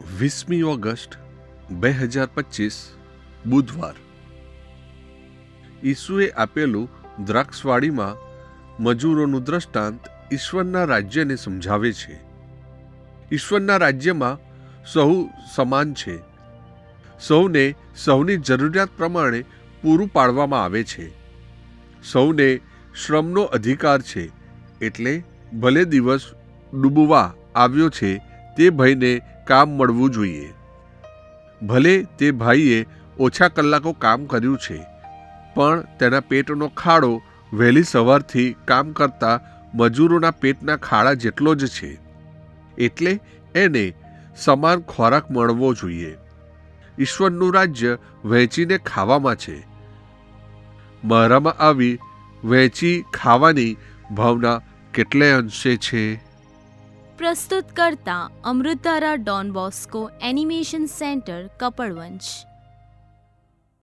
વીસમી ઓગસ્ટ, બે હજાર પચીસ, બુધવાર. ઈસુએ આપેલું દ્રાક્ષવાડીમાં મજૂરોનું દ્રષ્ટાંત ઈશ્વરના રાજ્યને સમજાવે છે. ઈશ્વરના રાજ્યમાં સહુ સમાન છે. સૌને સૌની જરૂરિયાત પ્રમાણે પૂરું પાડવામાં આવે છે. સૌને શ્રમનો અધિકાર છે, એટલે ભલે દિવસ ડૂબવા આવ્યો છે તે ભાઈને કામ મળવું જોઈએ. ભલે તે ભાઈએ ઓછા કલાકો કામ કર્યું છે, પણ તેના પેટનો ખાડો વહેલી સવારથી કામ કરતા મજૂરોના પેટના ખાડા જેટલો જ છે, એટલે એને સમાન ખોરાક મળવો જોઈએ. ઈશ્વરનું રાજ્ય વહેંચીને ખાવામાં છે. મારામાં આવી વહેંચી ખાવાની ભાવના કેટલે અંશે છે? પ્રસ્તુત કરતા અમૃતારા Don Bosco animation centre Kapadvanj.